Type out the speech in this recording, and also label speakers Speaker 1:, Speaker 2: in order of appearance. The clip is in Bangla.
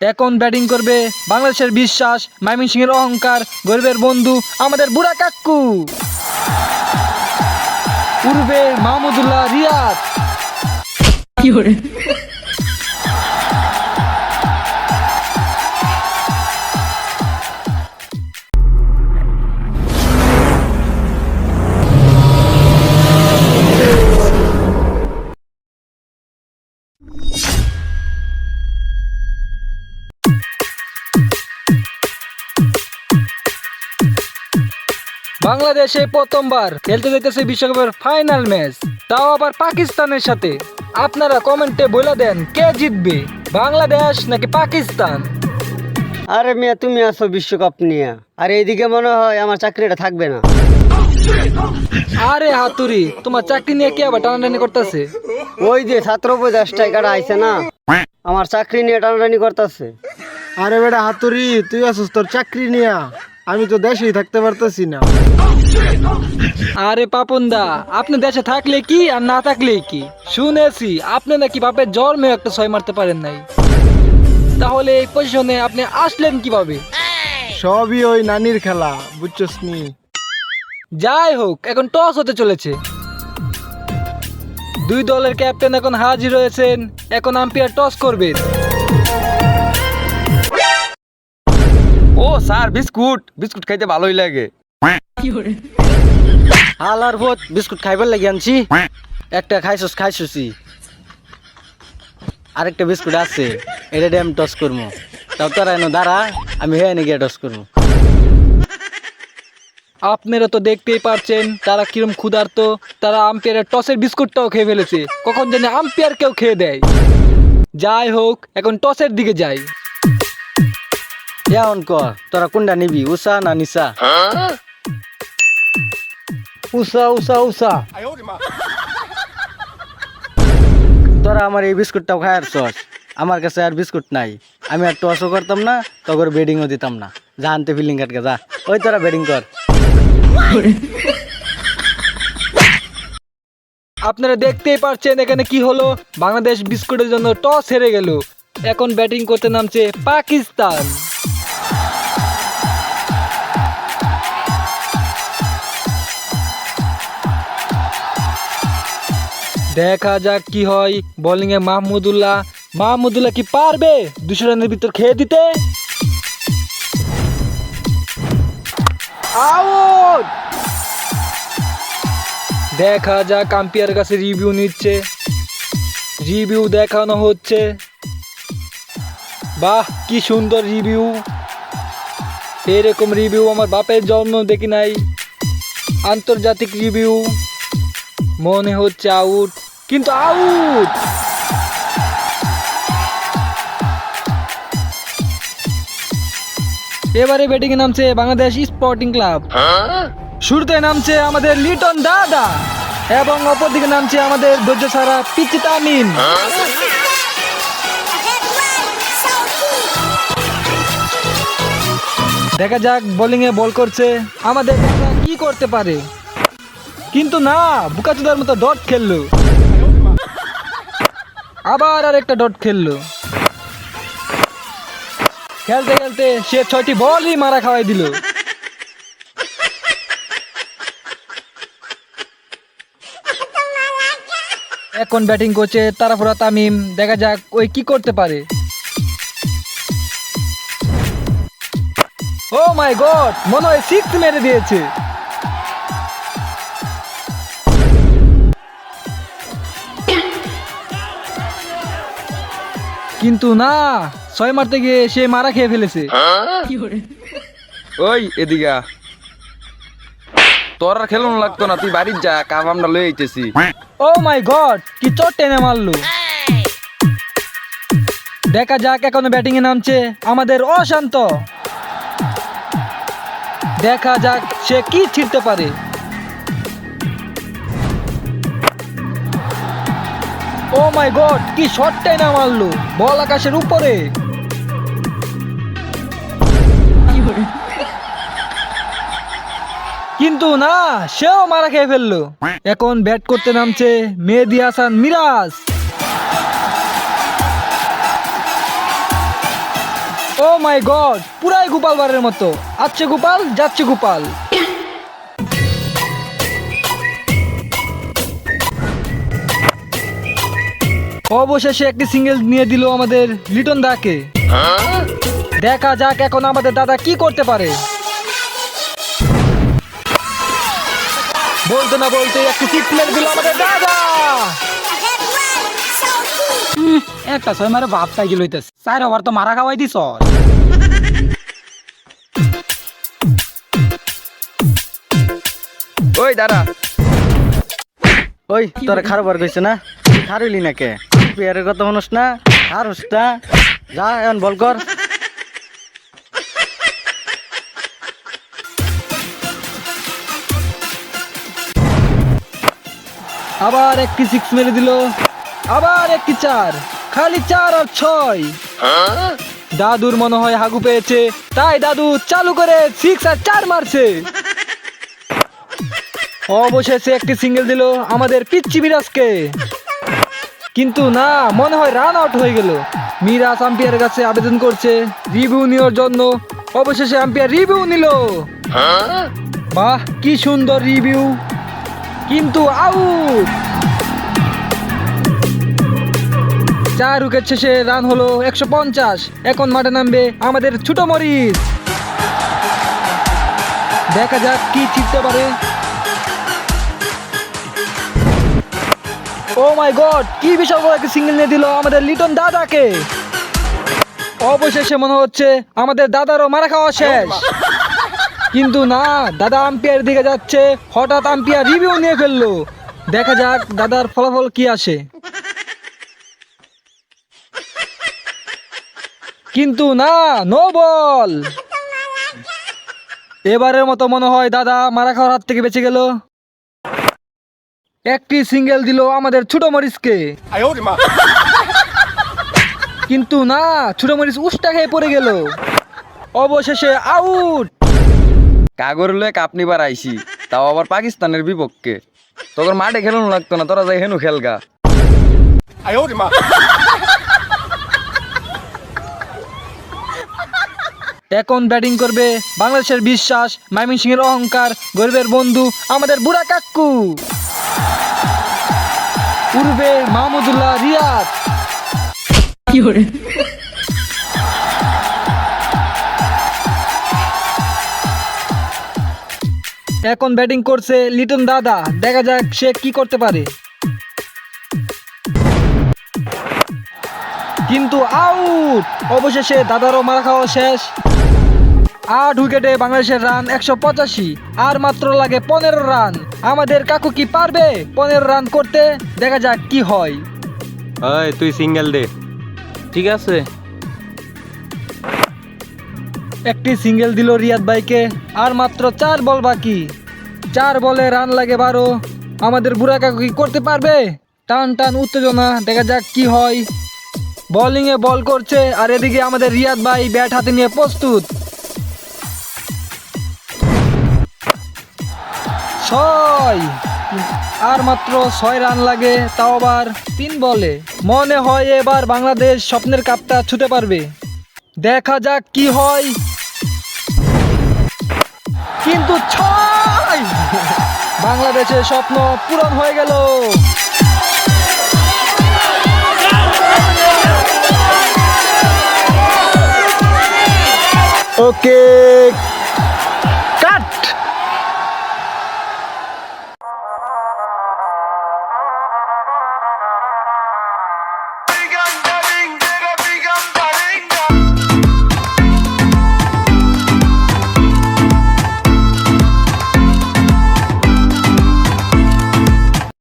Speaker 1: এখন ব্যাটিং করবে? বাংলাদেশের বিশ্বাস মাইমিন এর অহংকার, গরিবের বন্ধু, আমাদের বুড়া কাকু। পূর্বে মাহমুদুল্লাহ রিয়াদ। বাংলাদেশে প্রথমবার খেলতে যেতেছে বিশ্বকাপের ফাইনাল ম্যাচ তাও আবার পাকিস্তানের সাথে। আপনারা কমেন্টে বলে দেন কে জিতবে বাংলাদেশ নাকি পাকিস্তান?
Speaker 2: আরে মিয়া তুমি আসো বিশ্বকাপ নিয়ে। আর এইদিকে মনে হয় আমার চাকরিটা থাকবে না।
Speaker 1: আরে হাতুরি তোমার চাকরি নিয়ে কে আবার টানাটানি করতেছে?
Speaker 2: ওই যে ছাত্র উপদেশ টাকাটা আইছে না আমার চাকরি নিয়ে টানাটানি করতেছে।
Speaker 3: আরে বেটা হাতুরি তুই আসিস তোর চাকরি নিয়া। আমি তো দেশেই থাকতে পারতেছি না।
Speaker 1: আরে পাপনদা আপনি দেশে থাকলে কি আর না থাকলে কি? শুনেছি আপনি নাকি বাপের জন্মে একটা ছয় মারতে পারেন নাই। তাহলে এই পজিশনে আপনি আসলেন কীভাবে?
Speaker 3: সবই ওই নানির খেলা বুঝছস নি?
Speaker 1: যাই হোক এখন টস হতে চলেছে। দুই দলের ক্যাপ্টেন এখন হাজির হয়েছেন এখন আম্পায়ার টস করবেন।
Speaker 4: Sir, biscuit. বিস্কুট খাইতে ভালোই লাগে।
Speaker 2: হালার ভোট বিস্কুট খাইবার লাগি আনছি। একটা খাইছস, খাইছসি। আরেকটা বিস্কুট আছে, এটা দিয়ে আমি টস করব তাও তোরা এনে দাঁড়া, আমি হ্যাঁ এনে গিয়ে টস করব
Speaker 1: আপনারা তো দেখতেই পারছেন, তারা কিরম ক্ষুধার্ত। তারা আম্পায়ারের টসের বিস্কুটটাও খেয়ে ফেলেছে। কখন জানি আম্পায়ার কেউ খেয়ে দেয়। যাই হোক, এখন টসের দিকে যাই।
Speaker 2: এখন তোরা কোনটা নিবি, উষা না নিশা? উষা উষা উষা। তোরা আমার এই বিস্কুটটাও আমার কাছে আর বিস্কুট নাই। আমি আর টসও করতাম না তখন বেডিংও দিতাম না। যা আনতে ফিলিং কাটকে যা। ওই তোরা বেডিং কর।
Speaker 1: আপনারা দেখতেই পারছেন এখানে কি হলো? বাংলাদেশ বিস্কুটের জন্য টস হেরে গেল। এখন ব্যাটিং করতে নামছে পাকিস্তান। দেখা যাক কি হয়। বোলিং এ মাহমুদুল্লাহ মাহমুদুল্লাহ কি পারবে? দুশো রানের ভিতর খেয়ে দিতে। দেখা যাক, আম্পিয়ার কাছে রিভিউ নিচ্ছে। রিভিউ দেখানো হচ্ছে। বাহ, কি সুন্দর রিভিউ এরকম রিভিউ আমার বাপের জন্ম দেখি নাই। আন্তর্জাতিক রিভিউ মনে হচ্ছে আউট কিন্তু আউট এবারে ব্যাটিং এ নামছে বাংলাদেশ স্পোর্টিং ক্লাব শুরুতে নামছে আমাদের লিটন দাদা এবং অপরদিকে নামছে আমাদের ধৈর্য সারা পিচি তামিম। দেখা যাক বোলিং এ বল করছে, আমাদের কি করতে পারে। কিন্তু না, বুকাচুদার মতো ডট খেললো। আবার আর একটা ডট খেললো। খেলতে খেলতে সে ছয়টি বলই মারা খাওয়াই দিল। এখন ব্যাটিং করছে তারাফুরা তামিম, দেখা যাক ওই কি করতে পারে। ও মাই গড মনে হয় সিক্স মেরে দিয়েছে। কিন্তু না ছয় মারতে গিয়ে সে মারা খেয়ে ফেলেছে।
Speaker 4: ওই এদিকা তোর আর খেলুন লাগতো না তুই বাড়ির যা কাম আমরা লয়ে আইতেছি।
Speaker 1: ও মাই গড কি চট টেনে মারলো। দেখা যাক এখনও ব্যাটিং এ নামছে আমাদের অশান্ত। দেখা যাক সে কি ছিড়তে পারে। ও মাই গড, কি শট না মারলো। বল আকাশের উপরে। কিন্তু না, সেও মারা খেয়ে ফেলল। এখন ব্যাট করতে নামছে Mehedi Hasan Miraz. Oh my god, পুরাই গোপাল বারের মতো। আচ্ছে গোপাল, যাচ্ছে গোপাল। অবশেষে একটি সিঙ্গেল নিয়ে দিল আমাদের লিটন দাকে। দেখা যাক এখন আমাদের দাদা কি করতে পারে। বলতে না বলতে একটি সিক্স দিল আমাদের দাদা।
Speaker 5: একটা ছয় মারে তাই গেল হইতেছে। চার ওভার তো মারা খাওয়াই দিছ
Speaker 4: ওই দাঁড়া
Speaker 2: ওই, তোর খারবার কইছে না? খারইলি না পেয়ারের কথা মানুষ না খারস না যা, এখন বল কর।
Speaker 1: আবার একটি সিক্স মেরে দিল, আবার একটি চার, খালি চার আর ছয়। দাদুর মনে হয় হাগু পেয়েছে, তাই দাদু চালু করে সিক্স আর চার মারছে। অবশেষে একটি সিঙ্গেল দিল আমাদের পিচ্ছি মিরাজকে। কিন্তু না, মনে হয় রান আউট হয়ে গেল। মিরাজ আম্পিয়ারের কাছে আবেদন করছে রিভিউ নেওয়ার জন্য। অবশেষে আম্পিয়ার রিভিউ নিল। বাহ, কি সুন্দর রিভিউ কিন্তু আউট চার উইকেট শেষে রান হলো একশো পঞ্চাশ। এখন মাঠে নামবে আমাদের ছোট মরিচ। দেখা যাক কি জিততে পারে। ও মাই গড কি বিশাল বড় একটা সিঙ্গেল নিয়ে দিল আমাদের লিটন দাদাকে। অবশেষে মনে হচ্ছে আমাদের দাদারও মারা খাওয়া শেষ। কিন্তু না, দাদা আম্পিয়ার দিকে যাচ্ছে, হঠাৎ আম্পিয়ার রিভিউ নিয়ে ফেলল। দেখা যাক দাদার ফলাফল কি আসে। কিন্তু না নো বল এবারের মতো মনে হয় দাদা মারা খাওয়ার হাত থেকে বেঁচে গেল। একটি সিঙ্গেল দিল আমাদের ছোট মরিচকে। কিন্তু না ছোট মরিচ উষ্টা খেয়ে পড়ে গেল। অবশেষে আউট
Speaker 4: কাগর লয়ে কাপ নিবার আইছি তাও আবার পাকিস্তানের বিপক্ষে। তোর মাঠে খেলুন লাগতো না তোরা যাই হেনু খেলগা।
Speaker 1: এখন ব্যাটিং করবে বাংলাদেশের বিশ্বাস মাইমিন সিং এর অহংকার গরিবের বন্ধু আমাদের বুড়া কাক্কু পূর্বে মাহমুদুল্লাহ রিয়াদ। এখন ব্যাটিং করছে লিটন দাদা। দেখা যাক সে কি করতে পারে। কিন্তু আউট অবশেষে দাদারও মারা খাওয়া শেষ। আট উইকেটে বাংলাদেশের রান একশো পঁচাশি আর মাত্র লাগে পনেরো রান আমাদের কাকু কি পারবে পনেরো রান করতে? দেখা যাক কি হয়।
Speaker 6: ওই তুই সিঙ্গেল দে। ঠিক আছে।
Speaker 1: একটি সিঙ্গেল দিল রিয়াদ ভাইকে আর মাত্র চার বল বাকি। চার বলে রান লাগে বারো। আমাদের বুড়া কাকু কি করতে পারবে? টান টান উত্তেজনা দেখা যাক কি হয়। বোলিং এ বল করছে আর এদিকে আমাদের রিয়াদ ভাই ব্যাট হাতে নিয়ে প্রস্তুত। ছয়। আর মাত্র ছয় রান লাগে, তাও আবার তিন বলে। মনে হয় এবার বাংলাদেশ স্বপ্নের কাপটা ছুতে পারবে। দেখা যাক কি হয়। কিন্তু ছয়! বাংলাদেশের স্বপ্ন পূরণ হয়ে গেল।
Speaker 3: ওকে।